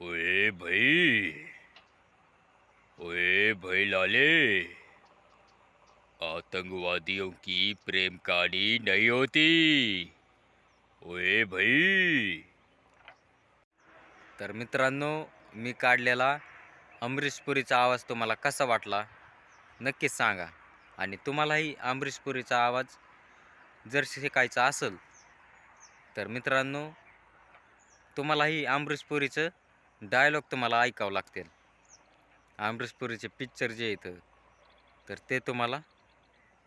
ओए भाई ओए भाई लाले आतंकवादियों की प्रेम कहानी नहीं होती। ओए भाई। तर मित्रांनो मी काढलेला अमरीशपुरीचा आवाज तुम्हाला कसा वाटला नक्कीच सांगा. आणि तुम्हालाही अमरीशपुरीचा आवाज जर शिकायचा असेल तर मित्रांनो तुम्हालाही अमरीशपुरीचं डायलॉग तुम्हाला ऐकावं लागतील. अमरीशपुरीचे पिक्चर जे येतं तर ते तुम्हाला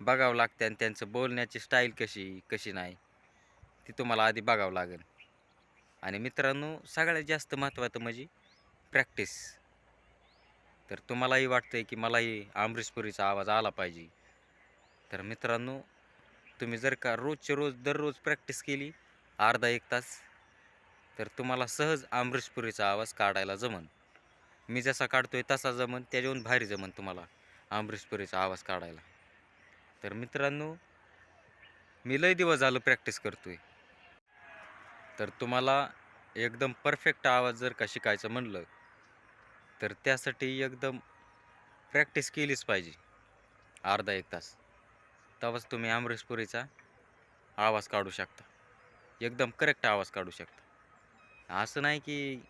बघावं लागते आणि त्यांचं बोलण्याची स्टाईल कशी कशी नाही ती तुम्हाला आधी बघावं लागेल. आणि मित्रांनो सगळ्यात जास्त महत्त्वाचं म्हणजे प्रॅक्टिस तर तुम्हालाही वाटतं आहे की मलाही अमरीशपुरीचा आवाज आला पाहिजे. तर मित्रांनो तुम्ही जर का रोजचे रोज दररोज प्रॅक्टिस केली अर्धा एक तास तर तुम्हाला सहज अमरीशपुरीचा आवाज काढायला जमन. मी जसा काढतो आहे तसा जमन त्याच्याहून भारी जमन तुम्हाला अमरीशपुरीचा आवाज काढायला. तर मित्रांनो मी लय दिवस झालं प्रॅक्टिस करतो आहे तर तुम्हाला एकदम परफेक्ट आवाज जर का शिकायचं म्हणलं तर त्यासाठी एकदम प्रॅक्टिस केलीच पाहिजे. अर्धा एक तास. तेव्हाच तुम्ही अमरीशपुरीचा आवाज काढू शकता. एकदम करेक्ट आवाज काढू शकता. असं नाही की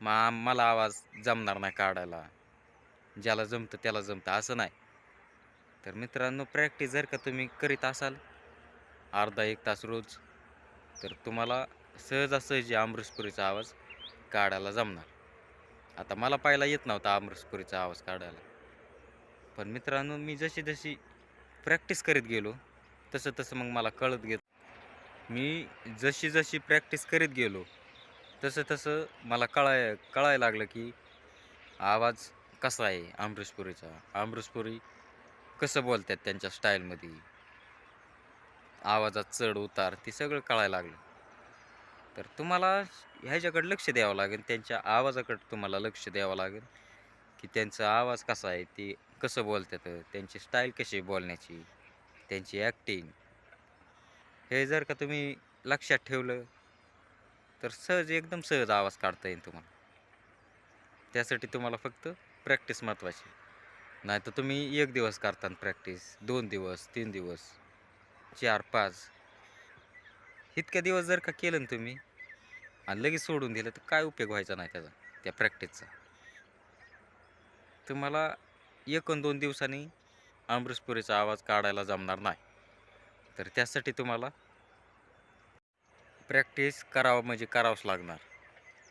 मा मला आवाज जमणार नाही काढायला. ज्याला जमतं त्याला जमतं असं नाही. तर मित्रांनो प्रॅक्टिस जर का तुम्ही करीत असाल अर्धा एक तास रोज तर तुम्हाला सहजासहजी अमरीशपुरीचा आवाज काढायला जमणार. आता मला पाहायला येत नव्हता अमरीशपुरीचा आवाज काढायला. पण मित्रांनो मी जशी जशी प्रॅक्टिस करीत गेलो तसं तसं मग मला कळत घेत मी जशी जशी प्रॅक्टिस करीत गेलो तसं तसं मला कळाय कळायला लागलं की आवाज कसा आहे अमरीशपुरीचा अमरीशपुरी कसं बोलतात त्यांच्या स्टाईलमध्ये? आवाजात चढ उतार ते सगळं कळायला लागलं. तर तुम्हाला ह्याच्याकडे लक्ष द्यावं लागेल त्यांच्या आवाजाकडे तुम्हाला लक्ष द्यावं लागेल की त्यांचा आवाज कसा आहे ते कसं बोलतात त्यांची स्टाईल कशी बोलण्याची त्यांची ॲक्टिंग. हे जर का तुम्ही लक्षात ठेवलं तर सहज एकदम सहज आवाज काढता येईल तुम्हाला. त्यासाठी तुम्हाला फक्त प्रॅक्टिस महत्त्वाची नाही तर तुम्ही एक दिवस करता प्रॅक्टिस दोन दिवस तीन दिवस चार पाच. इतक्या दिवस जर का केलं ना तुम्ही आणि लगेच सोडून दिलं तर काय उपयोग व्हायचा नाही त्याचा त्या प्रॅक्टिसचा? तुम्हाला एक दोन दिवसांनी अमृतपुरीचा आवाज काढायला जमणार नाही. तर त्यासाठी तुम्हाला प्रॅक्टिस करावं म्हणजे करावंच लागणार.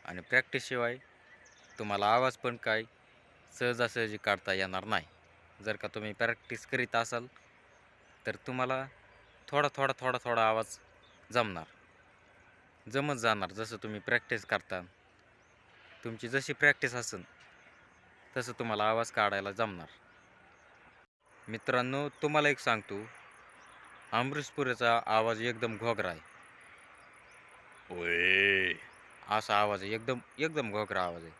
आणि प्रॅक्टिसशिवाय तुम्हाला आवाज पण काय सहजासहजी काढता येणार नाही. जर का तुम्ही प्रॅक्टिस करीत असाल तर तुम्हाला थोडा थोडा थोडा थोडा आवाज जमणार. जमत जाणार जसं तुम्ही प्रॅक्टिस करता. तुमची जशी प्रॅक्टिस असेल तसं तुम्हाला आवाज काढायला जमणार. मित्रांनो तुम्हाला एक सांगतो. अमरीशपुरीचा आवाज एकदम घोगरा आहे. होय असा आवाज आहे एकदम एकदम घोकरा आवाज आहे.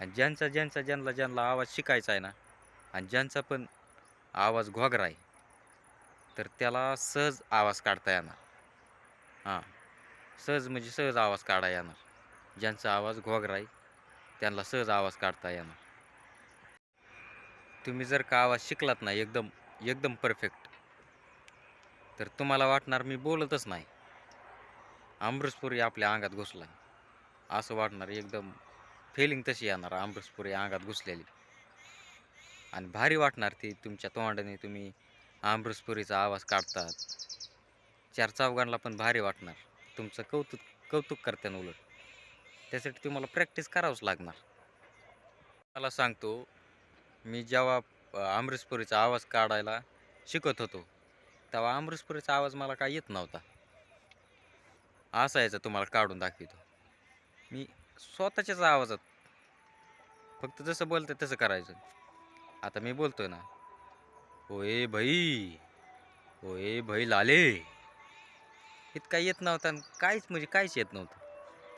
आणि ज्यांचा ज्यांचा ज्यांना ज्यांना आवाज शिकायचा आहे ना आणि ज्यांचा पण आवाज घोगरा आहे तर त्याला सहज आवाज काढता येणार. हां सहज म्हणजे सहज आवाज काढा येणार. ज्यांचा आवाज घोगरा आहे त्यांना सहज आवाज काढता येणार. तुम्ही जर का आवाज शिकलात ना एकदम एकदम परफेक्ट तर तुम्हाला वाटणार मी बोलतच नाही. अमृतपुरी आपल्या अंगात घुसला असं वाटणार एकदम फिलिंग तशी येणार अमृतपुरी अंगात घुसलेली. आणि भारी वाटणार ती तुमच्या तोंडाने तुम्ही अमृतपुरीचा आवाज काढतात. चार चौघांना पण भारी वाटणार. तुमचं कौतुक कौतुक करताना उलट. त्यासाठी तुम्हाला प्रॅक्टिस करावंच लागणार. मला सांगतो मी जेव्हा अ, आवाज काढायला शिकत होतो तेव्हा अमृतपुरीचा आवाज मला काय येत नव्हता. असायचं तुम्हाला काढून दाखवितो. मी स्वतःच्याच आवाजात फक्त जसं बोलतं तसं करायचं. आता मी बोलतोय ना होय भाई होय भाई लाले. इतका येत नव्हता आणि काहीच म्हणजे काहीच येत नव्हतं.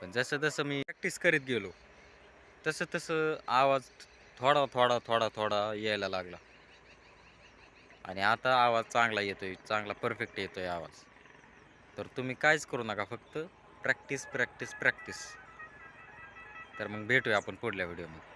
पण जसं जसं मी प्रॅक्टिस करीत गेलो तसं तसं आवाज थोडा थोडा थोडा थोडा यायला लागला. आणि आता आवाज चांगला येतोय चांगला परफेक्ट येतोय आवाज. तर तुम्ही काहीच करू नका फक्त प्रॅक्टिस प्रॅक्टिस प्रॅक्टिस तर मग भेटूया आपण पुढल्या व्हिडिओमध्ये